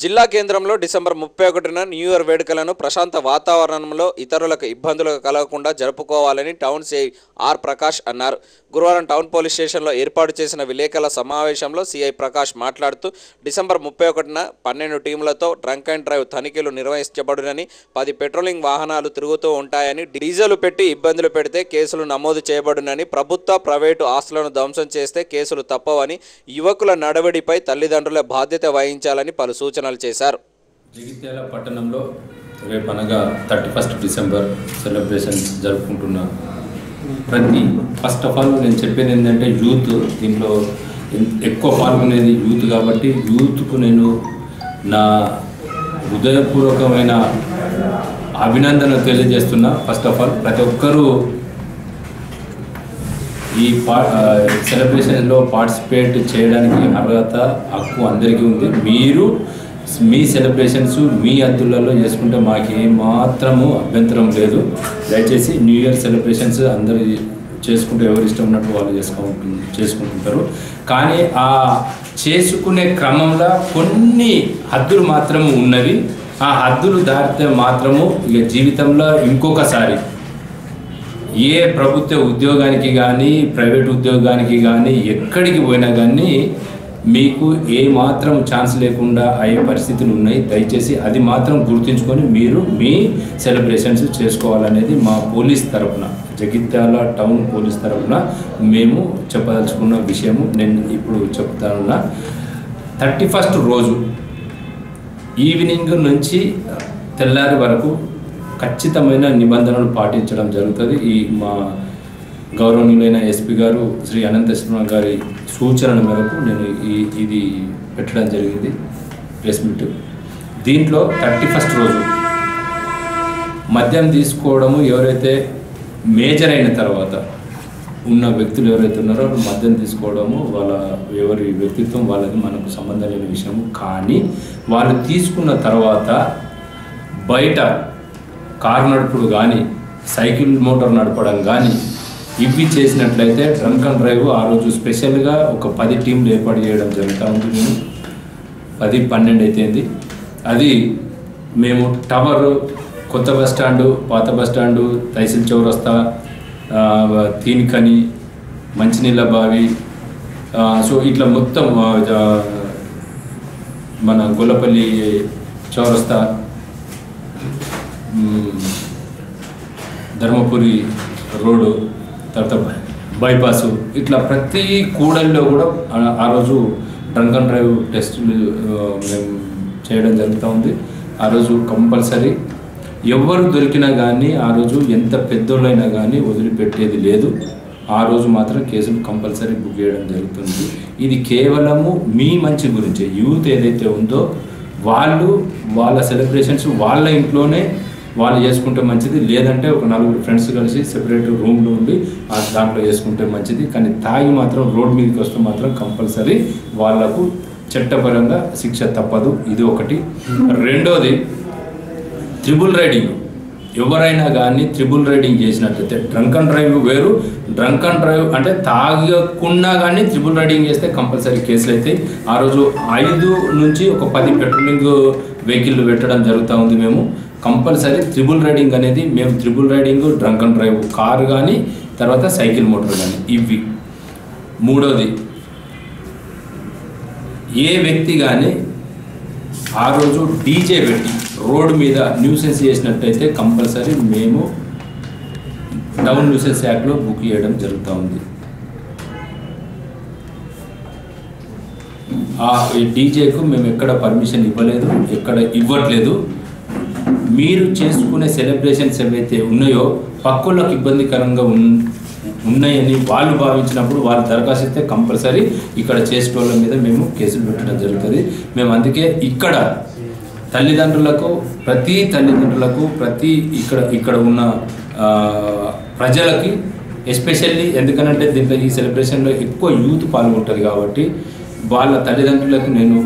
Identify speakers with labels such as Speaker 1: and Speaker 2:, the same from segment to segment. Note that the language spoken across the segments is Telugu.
Speaker 1: జిల్లా కేంద్రంలో డిసెంబర్ ముప్పై ఒకటిన న్యూ ఇయర్ వేడుకలను ప్రశాంత వాతావరణంలో ఇతరులకు ఇబ్బందులు కలగకుండా జరుపుకోవాలని టౌన్ సిఐ ఆర్ ప్రకాష్ అన్నారు. గురువారం టౌన్ పోలీస్ స్టేషన్లో ఏర్పాటు చేసిన విలేకరుల సమావేశంలో సిఐ ప్రకాష్ మాట్లాడుతూ డిసెంబర్ ముప్పై ఒకటిన పన్నెండు టీంలతో డ్రంక్ అండ్ డ్రైవ్ తనిఖీలు నిర్వహించబడునని పది పెట్రోలింగ్ వాహనాలు తిరుగుతూ ఉంటాయని డీజిల్ పెట్టి ఇబ్బందులు పెడితే కేసులు నమోదు చేయబడునని ప్రభుత్వ ప్రైవేటు ఆస్తులను ధ్వంసం చేస్తే కేసులు తప్పవని యువకుల నడవడిపై తల్లిదండ్రుల బాధ్యత వహించాలని పలు సూచనలు చేశారు.
Speaker 2: జగిత్యాల పట్టణంలో రేపు అనగా థర్టీ ఫస్ట్ డిసెంబర్ సెలబ్రేషన్ జరుపుకుంటున్నా ప్రతి ఫస్ట్ ఆఫ్ ఆల్ నేను చెప్పేది ఏంటంటే యూత్ దీంట్లో ఎక్కువ పాల్గొనేది యూత్ కాబట్టి యూత్కు నేను నా హృదయపూర్వకమైన అభినందన తెలియజేస్తున్నా ఫస్ట్ ఆఫ్ ఆల్. ప్రతి ఒక్కరూ ఈ పా సెలబ్రేషన్లో పార్టిసిపేట్ చేయడానికి అర్హత హక్కు అందరికీ ఉంది. మీరు మీ సెలబ్రేషన్స్ మీ అద్దులలో చేసుకుంటే మాకు ఏమాత్రము అభ్యంతరం లేదు. దయచేసి న్యూ ఇయర్ సెలబ్రేషన్స్ అందరు చేసుకుంటే ఎవరు ఇష్టం ఉన్నట్టు వాళ్ళు చేసుకుంటు చేసుకుంటుంటారు. కానీ ఆ చేసుకునే క్రమంలో కొన్ని హద్దులు మాత్రము ఉన్నవి. ఆ హద్దులు దాటితే మాత్రము ఇక జీవితంలో ఇంకొకసారి. ఏ ప్రభుత్వ ఉద్యోగానికి కానీ ప్రైవేట్ ఉద్యోగానికి కానీ ఎక్కడికి పోయినా కానీ మీకు ఏ మాత్రం ఛాన్స్ లేకుండా అయ్యే పరిస్థితులు ఉన్నాయి దయచేసి అది మాత్రం గుర్తుంచుకొని మీరు మీ సెలబ్రేషన్స్ చేసుకోవాలనేది మా పోలీస్ తరఫున జగిత్యాల టౌన్ పోలీస్ తరపున మేము చెప్పదలుచుకున్న విషయము. నేను ఇప్పుడు చెప్తానున్నా. థర్టీ ఫస్ట్ రోజు ఈవినింగ్ నుంచి తెల్లారి వరకు ఖచ్చితమైన నిబంధనలు పాటించడం జరుగుతుంది. ఈ మా గౌరవనీయులైన ఎస్పీ గారు శ్రీ అనంతశ్వర గారి సూచనల మేరకు నేను ఈ ఇది పెట్టడం జరిగింది ప్రెస్ మీట్. దీంట్లో థర్టీ ఫస్ట్ రోజు మద్యం తీసుకోవడము ఎవరైతే మేజర్ అయిన తర్వాత ఉన్న వ్యక్తులు ఎవరైతే ఉన్నారో మద్యం తీసుకోవడము వాళ్ళ ఎవరి వ్యక్తిత్వం వాళ్ళకి మనకు సంబంధం లేని విషయము. కానీ వాళ్ళు తీసుకున్న తర్వాత బయట కారు నడుపుడు కానీ సైకిల్ మోటార్ నడపడం కానీ ఇవి చేసినట్లయితే డ్రంక్ అండ్ డ్రైవ్ ఆ రోజు స్పెషల్గా ఒక పది టీంలు ఏర్పాటు చేయడం జరుగుతూ ఉంది మేము పది పన్నెండు అయితేంది. అది మేము టవర్ కొత్త బస్ స్టాండు పాత బస్ స్టాండు తహసీల్ చౌరస్తా తీనికని మంచినీళ్ళ బావి సో ఇట్లా మొత్తం మన గొల్లపల్లి చౌరస్తా ధర్మపురి రోడ్డు తర్వాత బైపాసు. ఇట్లా ప్రతి కూడల్లో కూడా ఆ- రోజు డ్రంక్ అండ్ డ్రైవ్ టెస్టులు మేము చేయడం జరుగుతూ ఉంది. ఆ రోజు కంపల్సరీ. ఎవరు దొరికినా కానీ ఆ రోజు ఎంత పెద్దోళ్ళైనా కానీ వదిలిపెట్టేది లేదు. ఆ రోజు మాత్రం కేసులు కంపల్సరీ బుక్ చేయడం జరుగుతుంది. ఇది కేవలము మీ మంచి గురించే. యూత్ ఏదైతే ఉందో వాళ్ళు వాళ్ళ సెలబ్రేషన్స్ వాళ్ళ ఇంట్లోనే వాళ్ళు చేసుకుంటే మంచిది లేదంటే ఒక నలుగురు ఫ్రెండ్స్ కలిసి సెపరేట్ రూమ్లో ఉండి ఆ దాంట్లో చేసుకుంటే మంచిది. కానీ తాగి మాత్రం రోడ్ మీదకి వస్తే మాత్రం కంపల్సరీ వాళ్ళకు చట్టపరంగా శిక్ష తప్పదు. ఇది ఒకటి. రెండోది త్రిబుల్ రైడింగ్. ఎవరైనా కానీ త్రిబుల్ రైడింగ్ చేసినట్లయితే డ్రంక్ అండ్ డ్రైవ్ వేరు. డ్రంక్ అండ్ డ్రైవ్ అంటే తాగకుండా కానీ త్రిబుల్ రైడింగ్ చేస్తే కంపల్సరీ కేసులు అయితే. ఆ రోజు ఐదు నుంచి ఒక పది పెట్రోలింగ్ వెహికల్ పెట్టడం జరుగుతూ ఉంది మేము. కంపల్సరీ త్రిబుల్ రైడింగ్ అనేది మేము triple riding drunk and drive car కానీ తర్వాత సైకిల్ మోటార్ కానీ ఇవి. మూడోది ఏ వ్యక్తి కానీ ఆ రోజు డీజే పెట్టి రోడ్డు మీద న్యూసెన్స్ చేసినట్టయితే కంపల్సరీ మేము డౌన్ న్యూసెన్స్ యాక్ట్లో బుక్ చేయడం జరుగుతూ ఉంది. ఆ డీజేకు మేము ఎక్కడ పర్మిషన్ ఇవ్వలేదు ఎక్కడ ఇవ్వట్లేదు. మీరు చేసుకునే సెలబ్రేషన్స్ ఏవైతే ఉన్నాయో పక్కలకు ఇబ్బందికరంగా ఉన్ ఉన్నాయని వాళ్ళు భావించినప్పుడు వాళ్ళు దరఖాస్తు ఇస్తే కంపల్సరీ ఇక్కడ చేసేటోళ్ళ మీద మేము కేసులు పెట్టడం జరుగుతుంది. మేము అందుకే ఇక్కడ తల్లిదండ్రులకు ప్రతి తల్లిదండ్రులకు ప్రతి ఇక్కడ ఇక్కడ ఉన్న ప్రజలకి ఎస్పెషల్లీ ఎందుకనంటే దీంట్లో ఈ సెలబ్రేషన్లో ఎక్కువ యూత్ పాల్గొంటుంది కాబట్టి వాళ్ళ తల్లిదండ్రులకు నేను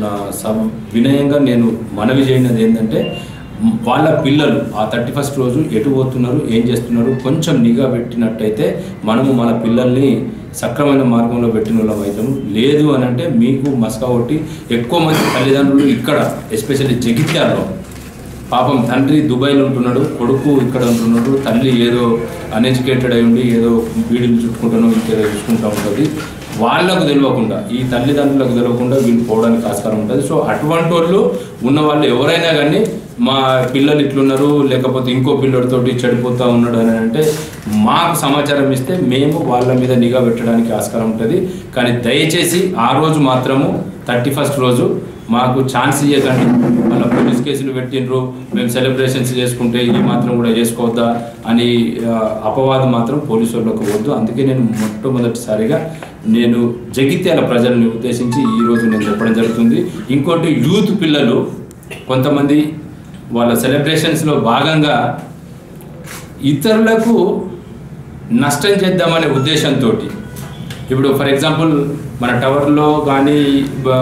Speaker 2: నా సమ వినయంగా నేను మనవి చేయనది ఏంటంటే వాళ్ళ పిల్లలు ఆ థర్టీ ఫస్ట్ రోజు ఎటు పోతున్నారు ఏం చేస్తున్నారు కొంచెం నిఘా పెట్టినట్టయితే మనము మన పిల్లల్ని సక్రమైన మార్గంలో పెట్టిన వాళ్ళం అవుతాము లేదు అని అంటే మీకు మస్కా కొట్టి ఎక్కువ మంది తల్లిదండ్రులు ఇక్కడ ఎస్పెషల్లీ జగిత్యాలలో. పాపం తండ్రి దుబాయ్లో ఉంటున్నాడు కొడుకు ఇక్కడ ఉంటున్నాడు తల్లి ఏదో అన్ఎడ్యుకేటెడ్ అయి ఉండి ఏదో వీడిని చుట్టుకుంటానో ఇంకేదో చూసుకుంటూ ఉంటుంది. వాళ్ళకు తెలియకుండా ఈ తల్లిదండ్రులకు తెలియకుండా వీళ్ళు పోవడానికి ఆస్కారం ఉంటుంది. సో అటువంటి వాళ్ళు ఉన్న వాళ్ళు ఎవరైనా కానీ మా పిల్లలు ఇట్లున్నారు లేకపోతే ఇంకో పిల్లడితోటి చెడిపోతూ ఉన్నాడు అని అంటే మాకు సమాచారం ఇస్తే మేము వాళ్ళ మీద నిఘా పెట్టడానికి ఆస్కారం ఉంటుంది. కానీ దయచేసి ఆ రోజు మాత్రము థర్టీ ఫస్ట్ రోజు మాకు ఛాన్స్ ఇవ్వకండి వాళ్ళ పోలీస్ కేసులు పెట్టిండ్రు మేము సెలబ్రేషన్స్ చేసుకుంటే ఇది మాత్రం కూడా చేసుకోవద్దా అని అపవాదం మాత్రం పోలీసు వాళ్ళకు వద్దు అందుకే నేను మొట్టమొదటిసారిగా నేను జగిత్యాల ప్రజల్ని ఉద్దేశించి ఈరోజు నేను చెప్పడం జరుగుతుంది. ఇంకోటి యూత్ పిల్లలు కొంతమంది వాళ్ళ సెలబ్రేషన్స్లో భాగంగా ఇతరులకు నష్టం చేద్దామనే ఉద్దేశంతో ఇప్పుడు ఫర్ ఎగ్జాంపుల్ మన టవర్లో కానీ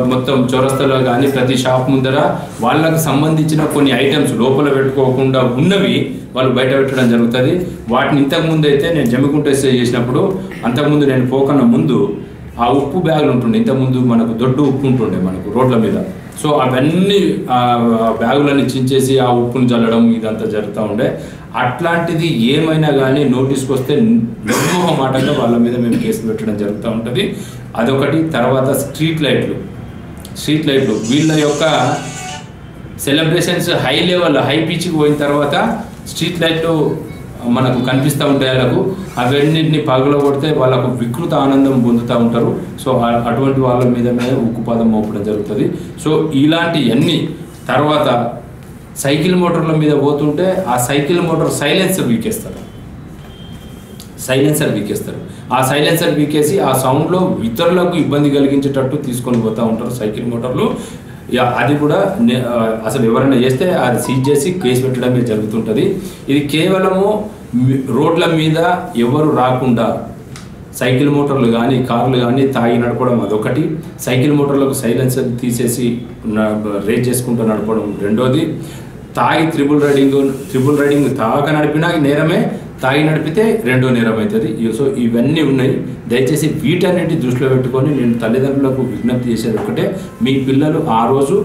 Speaker 2: మొత్తం చౌరస్తలో కానీ ప్రతి షాప్ ముందర వాళ్ళకు సంబంధించిన కొన్ని ఐటమ్స్ లోపల పెట్టుకోకుండా ఉన్నవి వాళ్ళు బయట పెట్టడం జరుగుతుంది. వాటిని ఇంతకుముందు అయితే నేను జమ్మికుంట ఎస్ఐ చేసినప్పుడు అంతకుముందు నేను పోకన్నా ముందు ఆ ఉప్పు బ్యాగులు ఉంటుండే. ఇంతకుముందు మనకు దొడ్డు ఉప్పు ఉంటుండే మనకు రోడ్ల మీద. సో అవన్నీ ఆ బ్యాగులన్నీ చించేసి ఆ ఉప్పును చల్లడం ఇదంతా జరుగుతూ ఉండే. అట్లాంటిది ఏమైనా కానీ నోటీస్కి వస్తే నిర్మోహమాటంగా వాళ్ళ మీద మేము కేసులు పెట్టడం జరుగుతూ ఉంటుంది. అదొకటి. తర్వాత స్ట్రీట్ లైట్లు. స్ట్రీట్ లైట్లు. వీళ్ళ యొక్క సెలబ్రేషన్స్ హై లెవెల్ హై పిచ్కి పోయిన తర్వాత స్ట్రీట్ లైట్లు మనకు కనిపిస్తూ ఉంటాయి వాళ్ళకు అవన్నింటినీ పగలగొడితే వాళ్ళకు వికృత ఆనందం పొందుతూ ఉంటారు. సో అటువంటి వాళ్ళ మీద మీద ఉక్కుపాదం మోపడం జరుగుతుంది. సో ఇలాంటివన్నీ తర్వాత సైకిల్ మోటార్ల మీద పోతుంటే ఆ సైకిల్ మోటార్ సైలెన్సర్ వీకేస్తారు. సైలెన్సర్ వీకేస్తారు. ఆ సైలెన్సర్ వీకేసి ఆ సౌండ్లో ఇతరులకు ఇబ్బంది కలిగించేటట్టు తీసుకొని పోతూ ఉంటారు సైకిల్ మోటార్లు. ఇక అది కూడా నే- అసలు ఎవరైనా చేస్తే అది సీజ్ చేసి కేసు పెట్టడమే జరుగుతుంటుంది. ఇది కేవలము రోడ్ల మీద ఎవరు రాకుండా సైకిల్ మోటార్లు కానీ కార్లు కానీ తాగి నడపడం అదొకటి. సైకిల్ మోటార్లకు సైలెన్సర్ తీసేసి న- రేజ్ చేసుకుంటూ నడపడం రెండోది. తాగి త్రిబుల్ రైడింగ్ త్రిబుల్ రైడింగ్ తాగ నడిపినా నేరమే తాగి నడిపితే రెండో నేరం అవుతుంది. సో ఇవన్నీ ఉన్నాయి. దయచేసి వీటన్నిటి దృష్టిలో పెట్టుకొని నేను తల్లిదండ్రులకు విజ్ఞప్తి చేసేది ఒకటే మీ పిల్లలు ఆ రోజు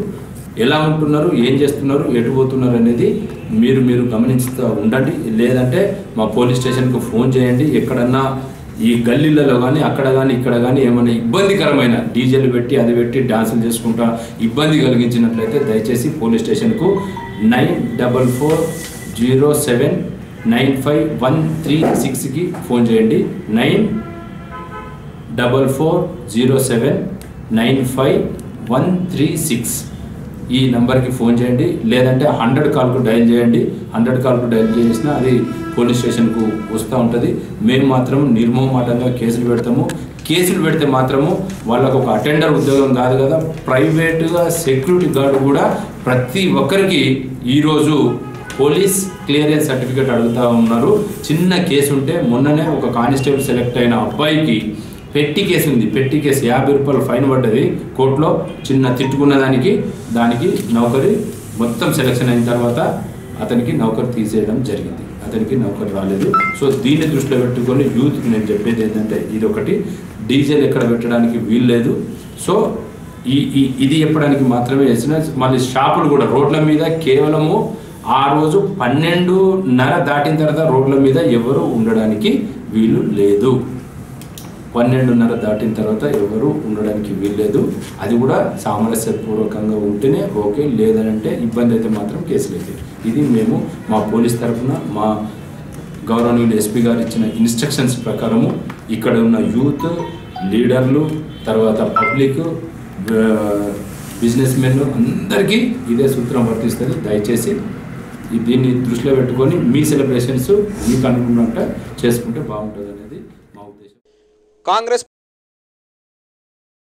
Speaker 2: ఎలా ఉంటున్నారు ఏం చేస్తున్నారు ఎటు పోతున్నారు అనేది మీరు మీరు గమనిస్తూ ఉండండి. లేదంటే మా పోలీస్ స్టేషన్కు ఫోన్ చేయండి. ఎక్కడన్నా ఈ గల్లీలలో కానీ అక్కడ కానీ ఇక్కడ కానీ ఏమైనా ఇబ్బందికరమైన డీజేలు పెట్టి అది పెట్టి డాన్సులు చేసుకుంటా ఇబ్బంది కలిగించినట్లయితే దయచేసి పోలీస్ స్టేషన్కు nine double four zero seven nine five one three సిక్స్కి ఫోన్ చేయండి. Nine double four zero seven nine five one three six ఈ నెంబర్కి ఫోన్ చేయండి. లేదంటే హండ్రెడ్ కాల్కు డయల్ చేయండి. హండ్రెడ్ కాల్కు డయల్ చేసినా అది పోలీస్ స్టేషన్కు వస్తూ ఉంటుంది. మేము మాత్రం నిర్మోహమాటంగా కేసులు పెడతాము. కేసులు పెడితే మాత్రము వాళ్ళకు ఒక అటెండర్ ఉద్యోగం కాదు కదా. ప్రైవేటుగా సెక్యూరిటీ గార్డు కూడా ప్రతి ఒక్కరికి ఈరోజు పోలీస్ క్లియరెన్స్ సర్టిఫికేట్ అడుగుతా ఉన్నారు. చిన్న కేసు ఉంటే మొన్ననే ఒక కానిస్టేబుల్ సెలెక్ట్ అయిన అబ్బాయికి పెట్టి కేసు ఉంది. పెట్టి కేసు యాభై రూపాయలు ఫైన్ పడ్డది. కోర్టులో చిన్న తిట్టుకున్న దానికి దానికి నౌకరి మొత్తం సెలెక్షన్ అయిన తర్వాత అతనికి నౌకరి తీసేయడం జరిగింది. అతనికి నౌకరి రాలేదు. సో దీన్ని దృష్టిలో పెట్టుకొని యూత్కి నేను చెప్పేది ఏంటంటే ఇది ఒకటి డీజిల్ ఎక్కడ పెట్టడానికి వీల్లేదు సో ఈ ఈ- ఇది చెప్పడానికి మాత్రమే చేసిన మళ్ళీ షాపులు కూడా రోడ్ల మీద కేవలము ఆ రోజు పన్నెండున్నర దాటిన తర్వాత రోడ్ల మీద ఎవరు ఉండడానికి వీలు లేదు. పన్నెండున్నర దాటిన తర్వాత ఎవరు ఉండడానికి వీల్లేదు అది కూడా సామరస్యపూర్వకంగా ఉంటేనే ఓకే లేదంటే ఇబ్బంది అయితే మాత్రం కేసులు అయితే ఇది మేము మా పోలీస్ తరఫున మా గౌరవనీయులు ఎస్పీ గారు ఇచ్చిన ఇన్స్ట్రక్షన్స్ ప్రకారము ఇక్కడ ఉన్న యూత్ లీడర్లు తర్వాత పబ్లిక్ బిజినెస్ మెన్ అందరికీ ఇదే సూత్రం వర్తిస్తుంది. దయచేసి దీన్ని దృష్టిలో పెట్టుకొని మీ సెలబ్రేషన్స్ మీకు అనుకున్నట్టు చేసుకుంటే బాగుంటుంది అనేది మా ఉద్దేశం.
Speaker 1: కాంగ్రెస్